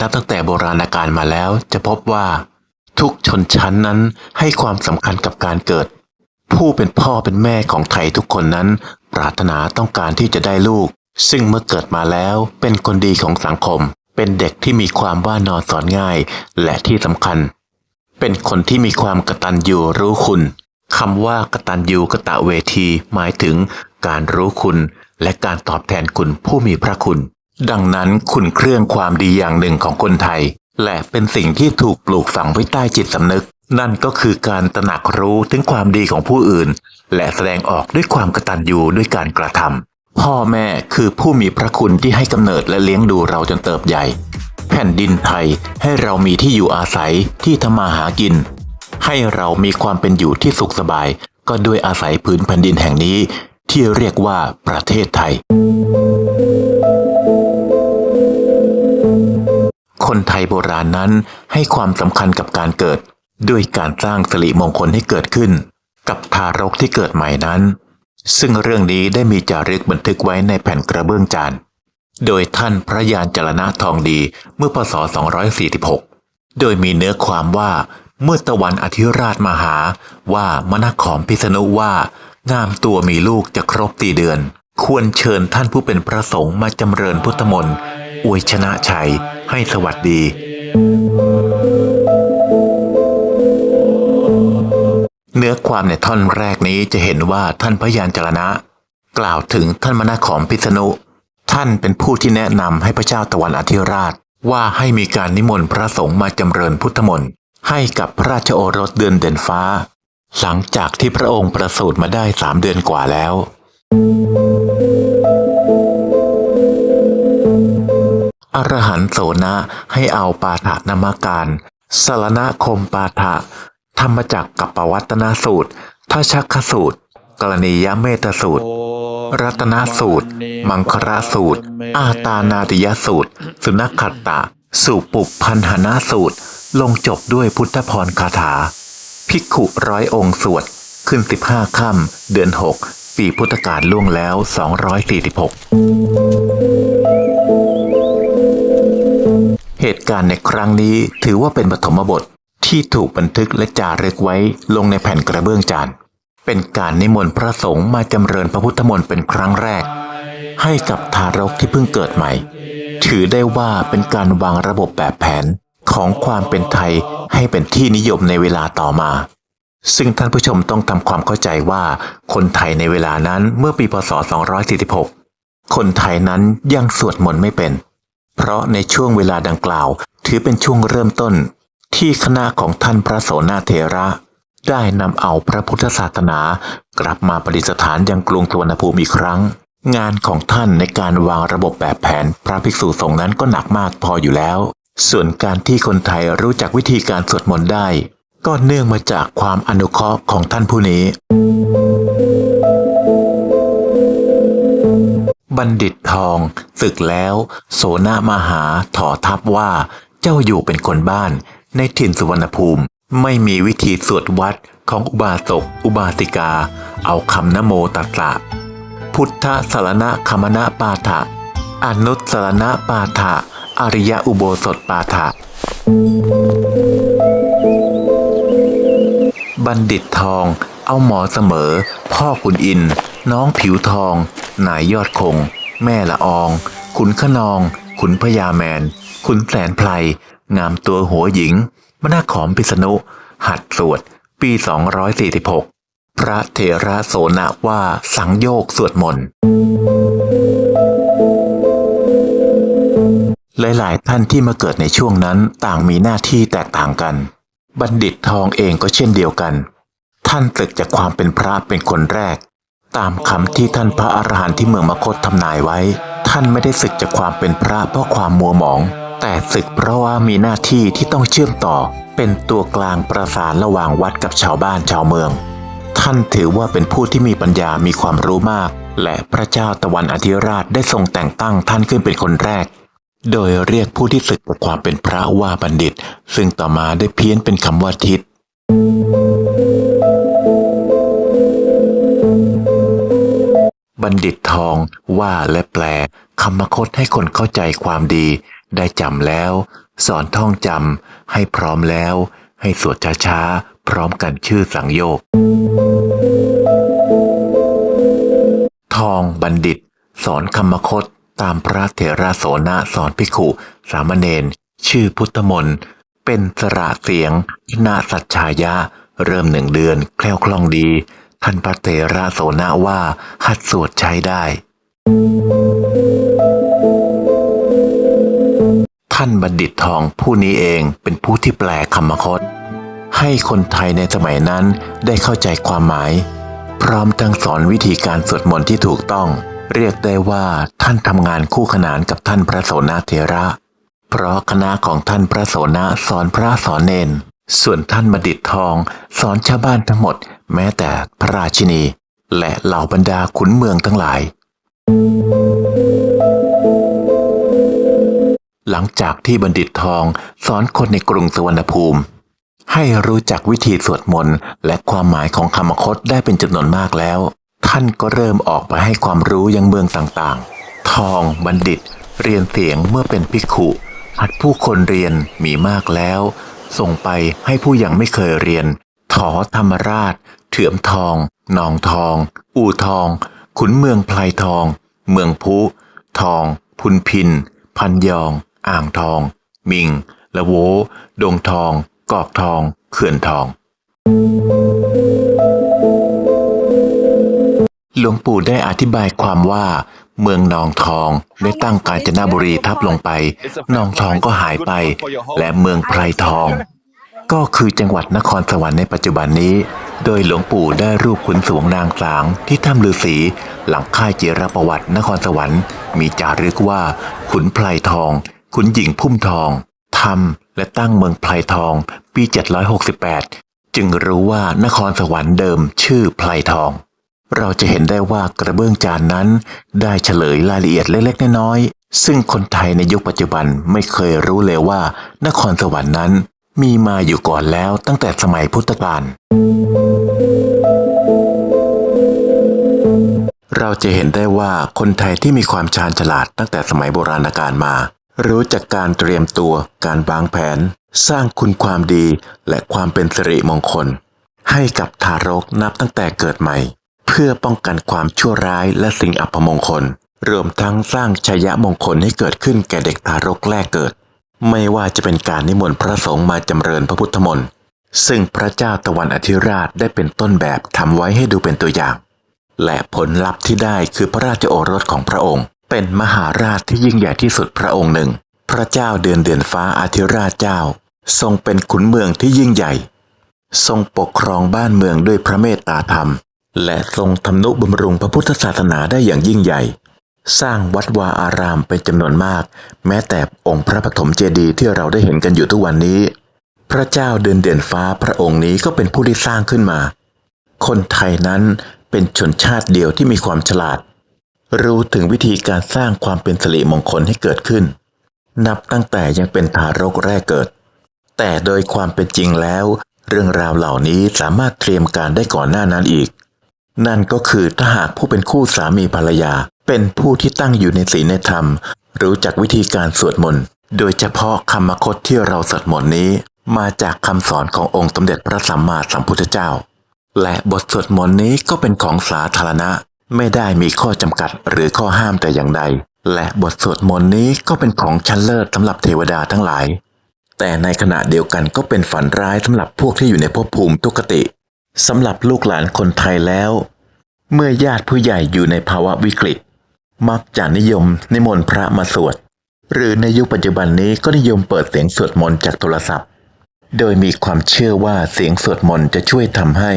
นับตั้งแต่โบราณกาลมาแล้ว จะพบว่า ทุกชนชั้นนั้นให้ความสำคัญกับการเกิด ผู้เป็นพ่อเป็นแม่ของไทยทุกคนนั้น ปรารถนาต้องการที่จะได้ลูก ซึ่งเมื่อเกิดมาแล้วเป็นคนดีของสังคม เป็นเด็กที่มีความว่านอนสอนง่าย และที่สำคัญ เป็นคนที่มีความกตัญญูรู้คุณคำว่ากตัญญูกะตะเวที หมายถึงการรู้คุณและการตอบแทนคุณผู้มีพระคุณ ดังนั้นคุณเครื่องความดีอย่างหนึ่งของคนไทย และเป็นสิ่งที่ถูกปลูกฝังไว้ใต้จิตสำนึก นั่นก็คือการตระหนักรู้ถึงความดีของผู้อื่น และแสดงออกด้วยความกตัญญูด้วยการกระทำพ่อแม่คือผู้มีพระคุณที่ให้กำเนิดและเลี้ยงดูเราจนเติบใหญ่ แผ่นดินไทยให้เรามีที่อยู่อาศัยที่ทำมาหากิน ให้เรามีความเป็นอยู่ที่สุขสบาย ก็ด้วยอาศัยพื้นแผ่นดินแห่งนี้ ที่เรียกว่าประเทศไทย คนไทยโบราณนั้นให้ความสำคัญกับการเกิด ด้วยการสร้างสิริมงคลให้เกิดขึ้น กับทารกที่เกิดใหม่นั้น ซึ่งเรื่องนี้ได้มีจารึกบันทึกไว้ในแผ่นกระเบื้องจานโดยท่านพระยานจรณะทองดีเมื่อพศ 246 โดยมีเนื้อความว่าเมื่อตะวันอธิราชมาหาว่ามนขอมพิษณุว่างามตัวมีลูกจะครบตีเดือน ควรเชิญท่านผู้เป็นพระสงฆ์มาจำเริญพุทธมนต์ อวยชนะชัยให้สวัสดีเนื้อความในท่อนแรกนี้จะเห็นว่าท่านพยานจรณะ กล่าวถึงท่านมนาขอมพิษณุ ท่านเป็นผู้ที่แนะนำให้พระเจ้าตะวันอธิราช ว่าให้มีการนิมนต์พระสงฆ์มาจำเริญพุทธมนต์ให้กับพระราชโอรสเดือนเด่นฟ้า หลังจากที่พระองค์ประสูติมาได้สามเดือนกว่าแล้ว อรหันต์โสนะให้เอาปาฐะนามาการสารณคมปาฐะธรรมจักรกับปวัตนสูตรทัชคสูตร กรณียเมตสูตร รัตนสูตร มังคราสูตร อาตานาติยสูตร สุนัขขัตตะสุปุปพันหนาสูตร ลงจบด้วยพุทธพรคาถา ภิกขุร้อยองค์สวด ขึ้น15ค่ำเดือน6ปีพุทธกาลล่วงแล้ว246 เหตุการณ์ในครั้งนี้ถือว่าเป็นปฐมบทที่ถูกบันทึกและจารึกไว้ลงในแผ่นกระเบื้องจาน เป็นการนิมนต์พระสงฆ์มาจำเริญพระพุทธมนต์เป็นครั้งแรก ให้กับทารกที่เพิ่งเกิดใหม่ ถือได้ว่าเป็นการวางระบบแบบแผนของความเป็นไทยให้เป็นที่นิยมในเวลาต่อมา ซึ่งท่านผู้ชมต้องทำความเข้าใจว่าคนไทยในเวลานั้นเมื่อปีพศ 246 คนไทยนั้นยังสวดมนต์ไม่เป็น เพราะในช่วงเวลาดังกล่าว ถือเป็นช่วงเริ่มต้น ที่คณะของท่านพระโสนาเถระ ได้นำเอาพระพุทธศาสนา กลับมาประดิษฐานยังกรุงสุวรรณภูมิอีกครั้ง งานของท่านในการวางระบบแบบแผนพระภิกษุสงฆ์นั้นก็หนักมากพออยู่แล้ว ส่วนการที่คนไทยรู้จักวิธีการสวดมนต์ได้ ก็เนื่องมาจากความอนุเคราะห์ของท่านผู้นี้ บัณฑิตทองศึกแล้ว โสนามาหาถอทับว่า เจ้าอยู่เป็นคนบ้าน ในถิ่นสุวรรณภูมิ ไม่มีวิธีสวดวัดของอุบาสกอุบาสิกา เอาคำนโมตัสสะพุทธสารณะคมณะปาฐะอนุสสารณะปาฐะอริยอุโบสถปาฐะบัณฑิตทอง เอาหมอเสมอ พ่อขุนอิน น้องผิวทอง นายยอดคง แม่ละออง ขุนขนอง ขุนพญาแมน ขุนแสนไพรงามตัวหัวหญิงมนาขอมพิษณุ หัดสวด ปี 246 พระเถระโสนะว่าสังโยกสวดมนต์หลายๆท่านที่มาเกิดในช่วงนั้นต่างมีหน้าที่แตกต่างกัน บัณฑิตทองเองก็เช่นเดียวกัน ท่านศึกจากความเป็นพระเป็นคนแรก ตามคำที่ท่านพระอรหันต์ที่เมืองมคตทำนายไว้ ท่านไม่ได้ศึกจากความเป็นพระเพราะความมัวหมอง แต่ศึกเพราะว่ามีหน้าที่ที่ต้องเชื่อมต่อ เป็นตัวกลางประสานระหว่างวัดกับชาวบ้านชาวเมือง ท่านถือว่าเป็นผู้ที่มีปัญญามีความรู้มาก และพระเจ้าตะวันอธิราชได้ทรงแต่งตั้งท่านขึ้นเป็นคนแรก โดยเรียกผู้ที่ศึกจากความเป็นพระว่าบัณฑิต ซึ่งต่อมาได้เพี้ยนเป็นคำว่าทิศ บัณฑิตทองว่าและแปลคำมคตให้คนเข้าใจความดี ได้จำแล้ว สอนท่องจำให้พร้อมแล้ว ให้สวดช้าๆ พร้อมกันชื่อสังโยก ทองบัณฑิต สอนคำมคตตามพระเถระโสนะสอนภิกขุสามเณรชื่อพุทธมนต์เป็นสระเสียงนาสัจฉายะ เริ่มหนึ่งเดือนแคล่วคล่องดี ท่านพระเถระโสนะว่าหัดสวดใช้ได้ ท่านบัณฑิตทองผู้นี้เองเป็นผู้ที่แปลคำมคต ให้คนไทยในสมัยนั้นได้เข้าใจความหมาย พร้อมทั้งสอนวิธีการสวดมนต์ที่ถูกต้อง เรียกได้ว่าท่านทำงานคู่ขนานกับท่านพระโสนเถระ เพราะคณะของท่านพระโสนะสอนพระสอนเนนส่วนท่านบัณฑิตทองสอนชาวบ้านทั้งหมด แม้แต่พระราชินี และเหล่าบรรดาขุนเมืองทั้งหลาย หลังจากที่บัณฑิตทองสอนคนในกรุงสวรรณภูมิ ให้รู้จักวิธีสวดมนต์และความหมายของคำคตได้เป็นจำนวนมากแล้ว ท่านก็เริ่มออกไปให้ความรู้ยังเมืองต่างๆ ทองบัณฑิตเรียนเสียงเมื่อเป็นภิกขุหัดผู้คนเรียนมีมากแล้ว ส่งไปให้ผู้ยังไม่เคยเรียน ถอธรรมราช เถื่อมทอง นองทอง อู่ทอง ขุนเมืองพลายทอง เมืองพุ ทอง พุนพิน พันยอง อ่างทอง มิง ละโว ดงทอง กอกทอง เขื่อนทอง หลวงปู่ได้อธิบายความว่าเมืองนองทองได้ตั้งกาญจนบุรีทับลงไป นองทองก็หายไป และเมืองไพรทอง ก็คือจังหวัดนครสวรรค์ในปัจจุบันนี้ โดยหลวงปู่ได้รูปขุนสวงนางสางที่ถ้ำฤาษีหลังค่ายเจรประวัตินครสวรรค์ มีจารึกว่า ขุนไพรทอง ขุนหญิงพุ่มทองทำและตั้งเมืองไพรทอง ปี 768 จึงรู้ว่านครสวรรค์เดิมชื่อไพรทอง เราจะเห็นได้ว่ากระเบื้องจานนั้น ได้เฉลยรายละเอียดเล็กๆน้อยๆซึ่งคนไทยในยุคปัจจุบันไม่เคยรู้เลยว่า นครสวรรค์นั้น มีมาอยู่ก่อนแล้วตั้งแต่สมัยพุทธกาล เราจะเห็นได้ว่าคนไทยที่มีความชาญฉลาดตั้งแต่สมัยโบราณกาลมา รู้จักการเตรียมตัว การวางแผน สร้างคุณความดีและความเป็นสิริมงคล ให้กับทารกนับตั้งแต่เกิดใหม่ เพื่อป้องกันความชั่วร้ายและสิ่งอัปมงคล รวมทั้งสร้างชัยมงคลให้เกิดขึ้นแก่เด็กทารกแรกเกิด ไม่ว่าจะเป็นการนิมนต์พระสงฆ์มาจำเริญพระพุทธมนต์ซึ่งพระเจ้าตะวันอธิราชได้เป็นต้นแบบทำไว้ให้ดูเป็นตัวอย่าง และผลลัพธ์ที่ได้คือพระราชโอรสของพระองค์ เป็นมหาราชที่ยิ่งใหญ่ที่สุดพระองค์หนึ่ง พระเจ้าเดือนเดือนฟ้าอาธิราชเจ้า ทรงเป็นขุนเมืองที่ยิ่งใหญ่ ทรงปกครองบ้านเมืองด้วยพระเมตตาธรรม และทรงทำนุบำรุงพระพุทธศาสนาได้อย่างยิ่งใหญ่ สร้างวัดวาอารามเป็นจำนวนมาก แม้แต่องค์พระปฐมเจดีย์ที่เราได้เห็นกันอยู่ทุกวันนี้ พระเจ้าเดือนเดือนฟ้าพระองค์นี้ก็เป็นผู้ที่สร้างขึ้นมา คนไทยนั้นเป็นชนชาติเดียวที่มีความฉลาด รู้ถึงวิธีการสร้างความเป็นสิริมงคลให้เกิดขึ้น นับตั้งแต่ยังเป็นทารกแรกเกิด แต่โดยความเป็นจริงแล้ว เรื่องราวเหล่านี้สามารถเตรียมการได้ก่อนหน้านั้นอีก นั่นก็คือถ้าหากผู้เป็นคู่สามีภรรยา เป็นผู้ที่ตั้งอยู่ในศีลในธรรม รู้จักวิธีการสวดมนต์ โดยเฉพาะคำมคตที่เราสวดมนต์นี้ มาจากคำสอนขององค์สมเด็จพระสัมมาสัมพุทธเจ้า และบทสวดมนต์นี้ก็เป็นของสาธารณะ ไม่ได้มีข้อจำกัดหรือข้อห้ามแต่อย่างใด และบทสวดมนต์นี้ก็เป็นของชั้นเลิศสำหรับเทวดาทั้งหลาย แต่ในขณะเดียวกันก็เป็นฝันร้ายสำหรับพวกที่อยู่ในภพภูมิทุกขติสำหรับลูกหลานคนไทยแล้ว เมื่อญาติผู้ใหญ่อยู่ในภาวะวิกฤต มักจะนิยมนิมนต์พระมาสวด หรือในยุคปัจจุบันนี้ก็นิยมเปิดเสียงสวดมนต์จากโทรศัพท์ โดยมีความเชื่อว่าเสียงสวดมนต์จะช่วยทำให้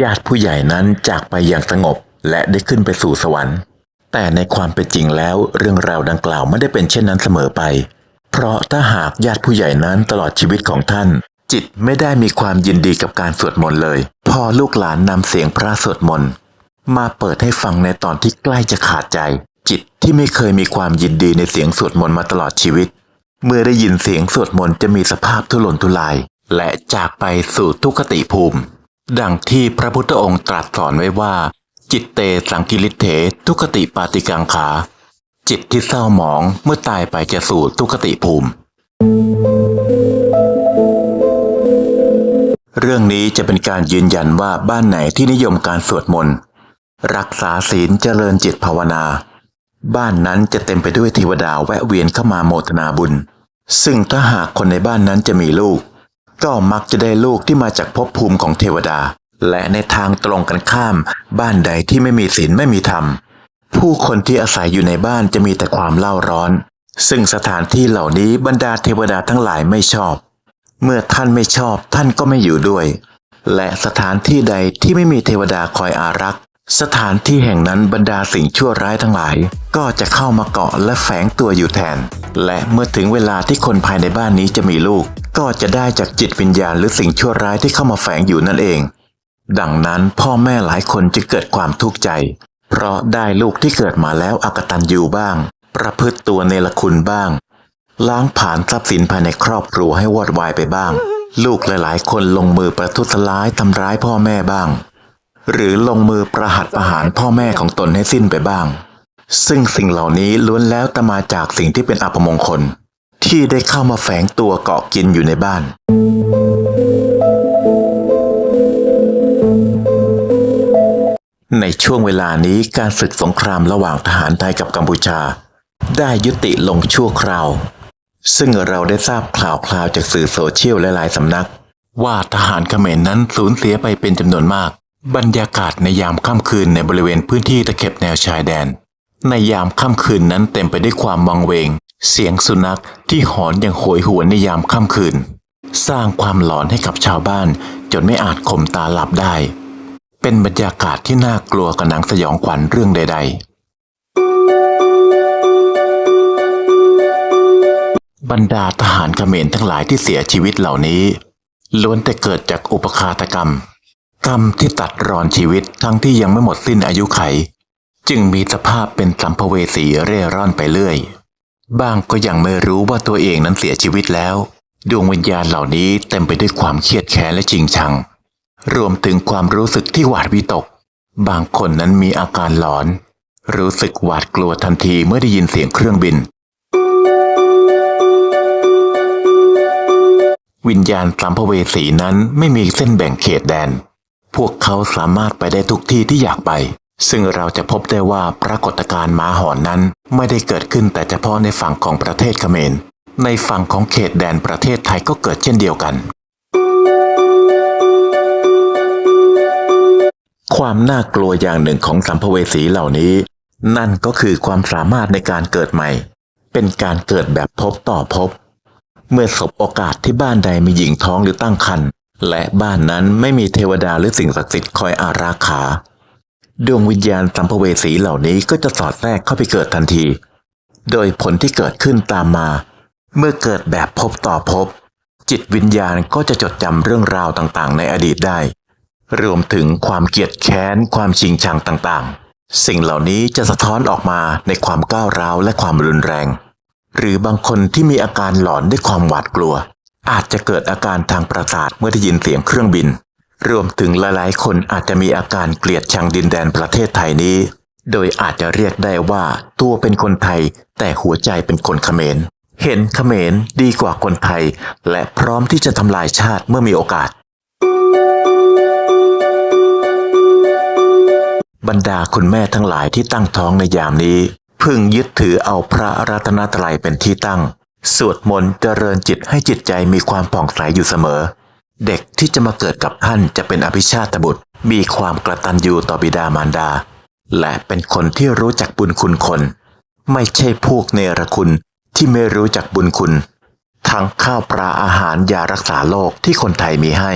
ญาติผู้ใหญ่นั้นจากไปอย่างสงบและได้ขึ้นไปสู่สวรรค์ แต่ในความเป็นจริงแล้วเรื่องราวดังกล่าวไม่ได้เป็นเช่นนั้นเสมอไป เพราะถ้าหากญาติผู้ใหญ่นั้นตลอดชีวิตของท่าน จิตไม่ได้มีความยินดีกับการสวดมนต์เลย พอลูกหลานนำเสียงพระสวดมนต์ มาเปิดให้ฟังในตอนที่ใกล้จะขาดใจ จิตที่ไม่เคยมีความยินดีในเสียงสวดมนต์มาตลอดชีวิต เมื่อได้ยินเสียงสวดมนต์จะมีสภาพทุรนทุราย และจากไปสู่ทุกขติภูมิ ดังที่พระพุทธองค์ตรัสสอนไว้ว่า จิตเตสังกิริเถทุกขติปาติกังขา จิตที่เศร้าหมองเมื่อตายไปจะสู่ทุกขติภูมิ เรื่องนี้จะเป็นการยืนยันว่าบ้านไหนที่นิยมการสวดมนต์ รักษาศีลเจริญจิตภาวนา บ้านนั้นจะเต็มไปด้วยเทวดาแวะเวียนเข้ามาโมทนาบุญ ซึ่งถ้าหากคนในบ้านนั้นจะมีลูก ก็มักจะได้ลูกที่มาจากภพภูมิของเทวดา และในทางตรงกันข้าม บ้านใดที่ไม่มีศีลไม่มีธรรม ผู้คนที่อาศัยอยู่ในบ้านจะมีแต่ความเล่าร้อน ซึ่งสถานที่เหล่านี้บรรดาเทวดาทั้งหลายไม่ชอบ เมื่อท่านไม่ชอบท่านก็ไม่อยู่ด้วยและสถานที่ใดที่ไม่มีเทวดาคอยอารักษ์ สถานที่แห่งนั้นบรรดาสิ่งชั่วร้ายทั้งหลาย ก็จะเข้ามาเกาะและแฝงตัวอยู่แทน และเมื่อถึงเวลาที่คนภายในบ้านนี้จะมีลูก ก็จะได้จากจิตวิญญาณหรือสิ่งชั่วร้ายที่เข้ามาแฝงอยู่นั่นเอง ดังนั้นพ่อแม่หลายคนจะเกิดความทุกข์ใจ เพราะได้ลูกที่เกิดมาแล้วอกตันยูบ้าง ประพฤติตัวเนรคุณบ้าง ล้างผ่านทรัพย์สินภายในครอบครัวให้วอดวายไปบ้าง ลูกหลายๆ คนลงมือประทุษร้ายทำร้ายพ่อแม่บ้าง หรือลงมือประหัตประหารพ่อแม่ของตนให้สิ้นไปบ้าง ซึ่งสิ่งเหล่านี้ล้วนแล้วแต่มาจากสิ่งที่เป็นอัปมงคล ที่ได้เข้ามาแฝงตัวเกาะกินอยู่ในบ้าน ในช่วงเวลานี้การศึกสงครามระหว่างทหารไทยกับกัมพูชา ได้ยุติลงชั่วคราว ซึ่งเราได้ทราบข่าวคราวจากสื่อโซเชียลหลายๆสำนัก ว่าทหารเขมรนั้นสูญเสียไปเป็นจำนวนมาก บรรยากาศในยามค่ำคืนในบริเวณพื้นที่ตะเข็บแนวชายแดน ในยามค่ำคืนนั้นเต็มไปด้วยความวังเวง เสียงสุนัขที่หอนอย่างโหยหวนในยามค่ำคืน สร้างความหลอนให้กับชาวบ้าน จนไม่อาจข่มตาหลับได้ เป็นบรรยากาศที่น่ากลัวกับหนังสยองขวัญเรื่องใด ๆ บรรดาทหารเขมรทั้งหลายที่เสียชีวิตเหล่านี้ ล้วนแต่เกิดจากอุปคาตกรรม กรรมที่ตัดรอนชีวิตทั้งที่ยังไม่หมดสิ้นอายุไข จึงมีสภาพเป็นสัมภเวสีเร่ร่อนไปเรื่อยบ้างก็ยังไม่รู้ว่าตัวเองนั้นเสียชีวิตแล้ว ดวงวิญญาณเหล่านี้เต็มไปด้วยความเครียดแค้นและจริงชัง รวมถึงความรู้สึกที่หวาดวิตก บางคนนั้นมีอาการหลอน รู้สึกหวาดกลัวทันทีเมื่อได้ยินเสียงเครื่องบิน วิญญาณสัมภเวสีนั้นไม่มีเส้นแบ่งเขตแดน พวกเขาสามารถไปได้ทุกที่ที่อยากไป ซึ่งเราจะพบได้ว่าปรากฏการณ์หมาหอนนั้น ไม่ได้เกิดขึ้นแต่เฉพาะในฝั่งของประเทศเขมร ในฝั่งของเขตแดนประเทศไทยก็เกิดเช่นเดียวกัน ความน่ากลัวอย่างหนึ่งของสัมภเวสีเหล่านี้ นั่นก็คือความสามารถในการเกิดใหม่ เป็นการเกิดแบบพบต่อพบ เมื่อสบโอกาสที่บ้านใดมีหญิงท้องหรือตั้งครรภ์ และบ้านนั้นไม่มีเทวดาหรือสิ่งศักดิ์สิทธิ์คอยอาราขา ดวงวิญญาณสัมภเวสีเหล่านี้ก็จะสอดแทรกเข้าไปเกิดทันที โดยผลที่เกิดขึ้นตามมา เมื่อเกิดแบบพบต่อพบ จิตวิญญาณก็จะจดจำเรื่องราวต่างๆ ในอดีตได้ รวมถึงความเกลียดแค้น ความชิงชังต่างๆ สิ่งเหล่านี้จะสะท้อนออกมาในความก้าวร้าวและความรุนแรง หรือบางคนที่มีอาการหลอนด้วยความหวาดกลัว อาจจะเกิดอาการทางประสาทเมื่อได้ยินเสียงเครื่องบิน รวมถึงหลายๆ คนอาจจะมีอาการเกลียดชังดินแดนประเทศไทยนี้ โดยอาจจะเรียกได้ว่าตัวเป็นคนไทย แต่หัวใจเป็นคนเขมร เห็นเขมรดีกว่าคนไทย และพร้อมที่จะทำลายชาติเมื่อมีโอกาส บรรดาคุณแม่ทั้งหลายที่ตั้งท้องในยามนี้ พึงยึดถือเอาพระรัตนตรัยเป็นที่ตั้ง สวดมนต์เจริญจิตให้จิตใจมีความผ่องใสอยู่เสมอ เด็กที่จะมาเกิดกับท่านจะเป็นอภิชาตบุตร มีความกระตันยูต่อบิดามารดา และเป็นคนที่รู้จักบุญคุณคน ไม่ใช่พวกเนรคุณที่ไม่รู้จักบุญคุณ ทั้งข้าวปลาอาหารยารักษาโรคที่คนไทยมีให้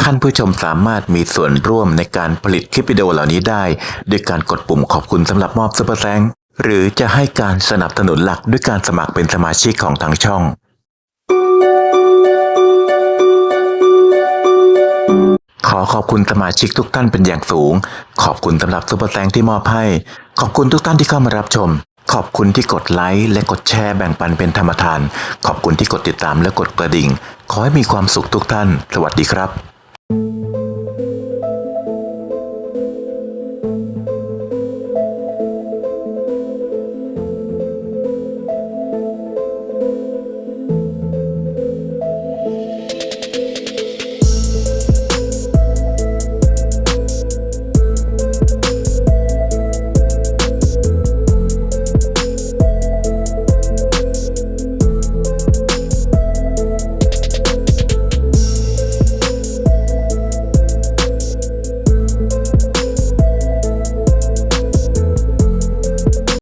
ท่านผู้ชมสามารถมีส่วนร่วมในการผลิตคลิปวิดีโอเหล่านี้ได้ ด้วยการกดปุ่มขอบคุณสำหรับมอบซุปเปอร์แซงหรือจะให้การสนับสนุนหลักด้วยการสมัครเป็นสมาชิกของทางช่อง ขอขอบคุณสมาชิกทุกท่านเป็นอย่างสูง ขอบคุณสำหรับซุปเปอร์แซงที่มอบให้ ขอบคุณทุกท่านที่เข้ามารับชม ขอบคุณที่กดไลค์และกดแชร์แบ่งปันเป็นธรรมทาน ขอบคุณที่กดติดตามและกดกระดิ่ง ขอให้มีความสุขทุกท่าน สวัสดีครับ